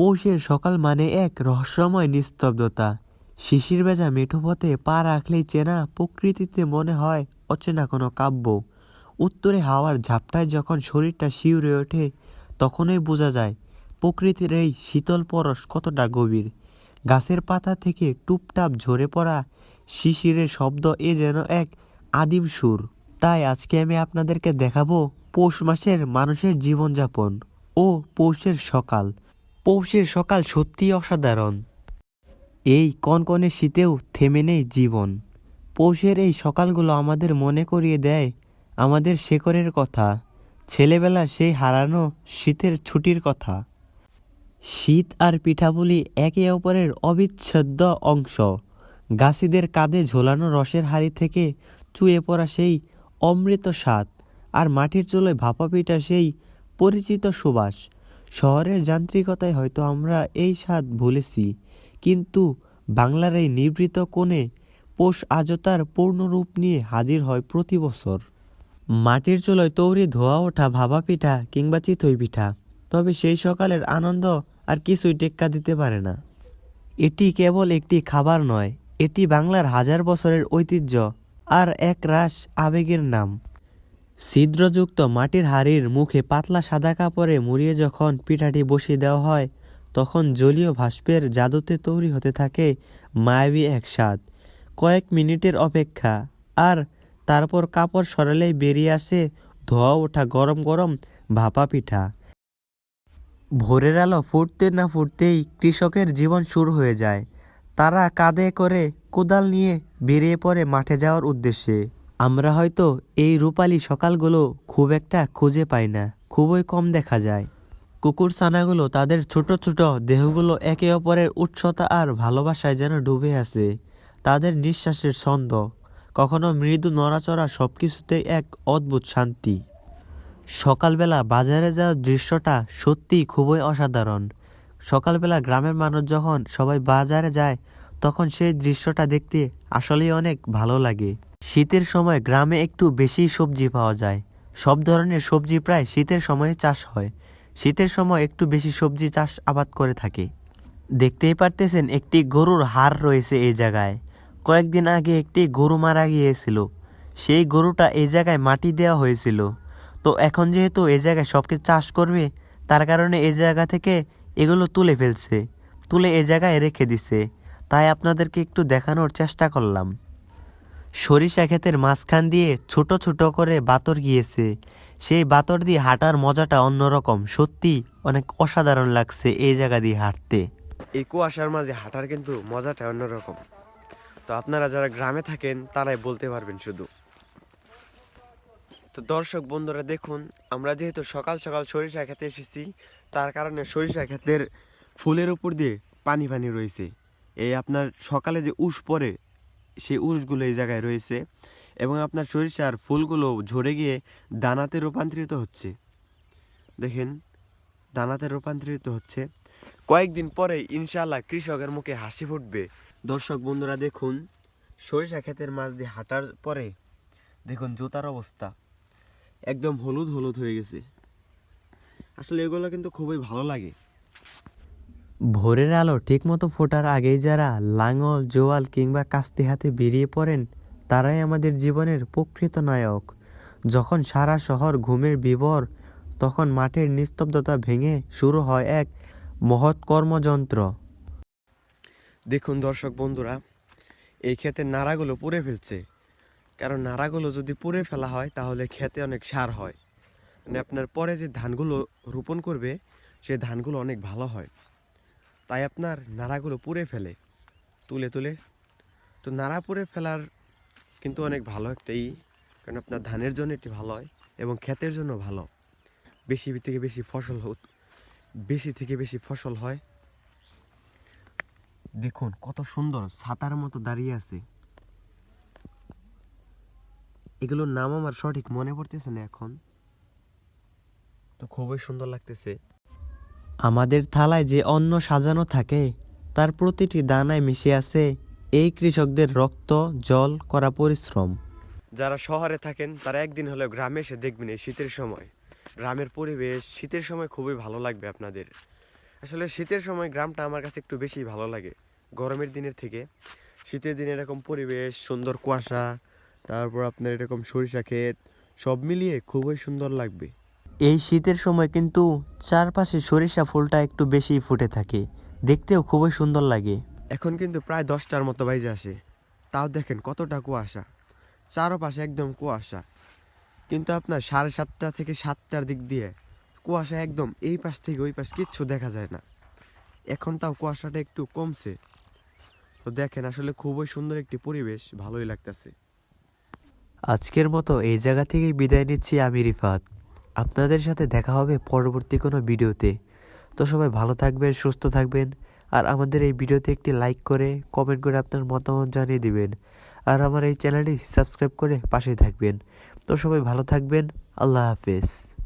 পৌষের সকাল মানে এক রহস্যময় নিস্তব্ধতা। শিশির ভেজা মেঠো পথে পা রাখলেই চেনা প্রকৃতিতে মনে হয় অচেনা কোনো কাব্য। উত্তরে হাওয়ার ঝাপটায় যখন শরীরটা শিউরে ওঠে, তখনই বোঝা যায় প্রকৃতির এই শীতল পরশ কতটা গভীর। গাছের পাতা থেকে টুপটাপ ঝরে পড়া শিশিরের শব্দ এ যেন এক আদিম সুর। তাই আজকে আমি আপনাদেরকে দেখাবো পৌষ মাসের মানুষের জীবনযাপন ও পৌষের সকাল। পৌষের সকাল সত্যিই অসাধারণ। এই কনকনে শীতেও থেমে নেই জীবন। পৌষের এই সকালগুলো আমাদের মনে করিয়ে দেয় আমাদের শেকরের কথা ছেলেবেলা সেই হারানো শীতের ছুটির কথা। শীত আর পিঠাপুলি একে অপরের অবিচ্ছেদ্য অংশ। গাছিদের কাঁধে ঝোলানো রসের হাড়ি থেকে চুয়ে পড়া সেই অমৃত স্বাদ আর মাটির চুলোয় ভাপা পিঠা সেই পরিচিত সুবাস শহরের যান্ত্রিকতায় হয়তো আমরা এই স্বাদ ভুলেছি, কিন্তু বাংলার এই নিবৃত কোণে পোষ আজও তার পূর্ণরূপ নিয়ে হাজির হয় প্রতি বছর। মাটির চুলোয় তৈরি ধোয়া ওঠা ভাবা পিঠা কিংবা চিতই পিঠা, তবে সেই সকালের আনন্দ আর কিছুই টেক্কা দিতে পারে না। এটি কেবল একটি খাবার নয়, এটি বাংলার হাজার বছরের ঐতিহ্য আর এক রাস আবেগের নাম। ছিদ্রযুক্ত মাটির হাড়ির মুখে পাতলা সাদা কাপড়ে মুড়িয়ে যখন পিঠাটি বসিয়ে দেওয়া হয়, তখন জলীয় ভাস্পের জাদুতে তৈরি হতে থাকে মায়াবী এক স্বাদ। কয়েক মিনিটের অপেক্ষা, আর তারপর কাপড় সরালেই বেরিয়ে আসে ধোয়া ওঠা গরম গরম ভাপা পিঠা। ভোরের আলো ফুটতে না ফুটতেই কৃষকের জীবন শুরু হয়ে যায়। তারা কাঁধে করে কোদাল নিয়ে বেরিয়ে পড়ে মাঠে যাওয়ার উদ্দেশ্যে। আমরা হয়তো এই রূপালী সকালগুলো খুব একটা খুঁজে পাই না, খুবই কম দেখা যায়। কুকুর ছানাগুলো তাদের ছোট ছোট দেহগুলো একে অপরের উৎসতা আর ভালোবাসায় যেন ডুবে আছে, তাদের নিঃশ্বাসের ছন্দ, কখনো মৃদু নড়াচড়া সবকিছুতেই এক অদ্ভুত শান্তি। সকালবেলা বাজারে যাওয়ার দৃশ্যটা সত্যিই খুবই অসাধারণ। সকালবেলা গ্রামের মানুষ যখন সবাই বাজারে যায় তখন সেই দৃশ্যটা দেখতে আসলেই অনেক ভালো লাগে। শীতের সময় গ্রামে একটু বেশি সবজি পাওয়া যায়। সব ধরনের সবজি প্রায় শীতের সময়ে চাষ হয়। শীতের সময় একটু বেশি সবজি চাষ আবাদ করে থাকে। দেখতেই পারতেছেন একটি গরুর হাড় রয়েছে এই জায়গায়। কয়েকদিন আগে একটি গরু মারা গিয়েছিল। সেই গরুটা এই জায়গায় মাটি দেওয়া হয়েছিল। তো এখন যেহেতু এই জায়গায় সবকে চাষ করবে, তার কারণে এই জায়গা থেকে এগুলো তুলে ফেলছে। তুলে এই জায়গায় রেখে দিছে। তাই আপনাদেরকে একটু দেখানোর চেষ্টা করলাম। সরিষা ক্ষেতের মাঝখান দিয়ে ছোট ছোট করে বাতর গিয়েছে। সেই বাতর দিয়ে হাঁটার মজাটা অন্যরকম। সত্যি অনেক অসাধারণ লাগছে এই জায়গা দিয়ে হাঁটতে। এই কুয়াশার মাঝে হাঁটার কিন্তু মজাটা অন্যরকম। তো আপনারা যারা গ্রামে থাকেন, তারাই বলতে পারবেন শুধু। তো দর্শক বন্ধুরা, দেখুন, আমরা যেহেতু সকাল সকাল সরিষা খেতে এসেছি, তার কারণে সরিষা ক্ষেতের ফুলের উপর দিয়ে পানি পানি রয়েছে। এই আপনার সকালে যে উষ পড়ে সেই উষগুলো এই জায়গায় রয়েছে এবং আপনার সরিষার ফুলগুলো ঝরে গিয়ে দানাতে রূপান্তরিত হচ্ছে। দেখেন, দানাতে রূপান্তরিত হচ্ছে। কয়েকদিন পরে ইনশাআল্লাহ কৃষকের মুখে হাসি ফুটবে। দর্শক বন্ধুরা, দেখুন, সরিষা ক্ষেতের মাছ দিয়ে হাঁটার পরে দেখুন জুতার অবস্থা একদম হলুদ হলুদ হয়ে গেছে। আসলে এগুলো কিন্তু খুবই ভালো লাগে। ভোরের আলো ঠিকমতো ফোটার আগেই যারা লাঙল, জোয়াল কিংবা কাস্তি হাতে বেরিয়ে পড়েন, তারাই আমাদের জীবনের প্রকৃত নায়ক। যখন সারা শহর ঘুমের বিবর তখন মাঠের নিস্তব্ধতা ভেঙে শুরু হয় এক মহৎ কর্মযন্ত্র। দেখুন দর্শক বন্ধুরা, এই ক্ষেতের নাড়াগুলো পুড়ে ফেলছে। কারণ নাড়াগুলো যদি পুড়ে ফেলা হয়, তাহলে ক্ষেতে অনেক সার হয়। মানে আপনার পরে যে ধানগুলো রোপণ করবে সেই ধানগুলো অনেক ভালো হয়। তাই আপনার নাড়াগুলো পুড়ে ফেলে। তুলে তুলে। তো নাড়া পুড়ে ফেলার কিন্তু অনেক ভালো একটা ই, কারণ আপনার ধানের জন্য এটি ভালো হয় এবং ক্ষেতের জন্য ভালো। বেশি থেকে বেশি ফসল বেশি থেকে বেশি ফসল হয়। দেখুন, কত সুন্দর ছাতার মতো দাঁড়িয়ে আছে। এগুলোর নাম আমার সঠিক মনে পড়তেছে না এখন। তো খুবই সুন্দর লাগতেছে। আমাদের থালায় যে অন্ন সাজানো থাকে, তার প্রতিটি দানায় মিশে আছে এই কৃষকদের রক্ত, জল করা পরিশ্রম। যারা শহরে থাকেন, তারা একদিন হলেও গ্রামে এসে দেখবেন এই শীতের সময়। গ্রামের পরিবেশ, শীতের সময় খুবই ভালো লাগবে আপনাদের। আসলে শীতের সময় গ্রামটা আমার কাছে একটু বেশি ভালো লাগে। গরমের দিনের থেকে শীতের দিনে এরকম পরিবেশ, সুন্দর কুয়াশা, তারপর আপনার এরকম সরিষা ক্ষেত, সব মিলিয়ে খুবই সুন্দর লাগবে। এই শীতের সময় কিন্তু চারপাশে সরিষা ফুলটা একটু বেশি ফুটে থাকে। দেখতেও খুবই সুন্দর লাগে। এখন কিন্তু প্রায় দশটার মতো বাইজে আসে। তাও দেখেন কতটা কুয়াশা। চারপাশে একদম কুয়াশা। কিন্তু আপনার সাড়ে সাতটা থেকে সাতটার দিক দিয়ে কুয়াশা একদম এই পাশ থেকে ওই পাশ কিচ্ছু দেখা যায় না। এখন তাও কুয়াশাটা একটু কমছে। তো দেখেন আসলে খুবই সুন্দর একটি পরিবেশ ভালোই লাগতেছে। আজকের মতো এই জায়গা থেকেই বিদায় নিচ্ছি আমি রিফাত। আপনাদের সাথে দেখা হবে পরবর্তী কোনো ভিডিওতে। তো সবাই ভালো থাকবেন, সুস্থ থাকবেন, আর আমাদের এই ভিডিওতে একটি লাইক করে কমেন্ট করে আপনার মতামত জানিয়ে দিবেন। আর আমার এই চ্যানেলটি সাবস্ক্রাইব করে পাশে থাকবেন। তো সবাই ভালো থাকবেন, আল্লাহ হাফেজ।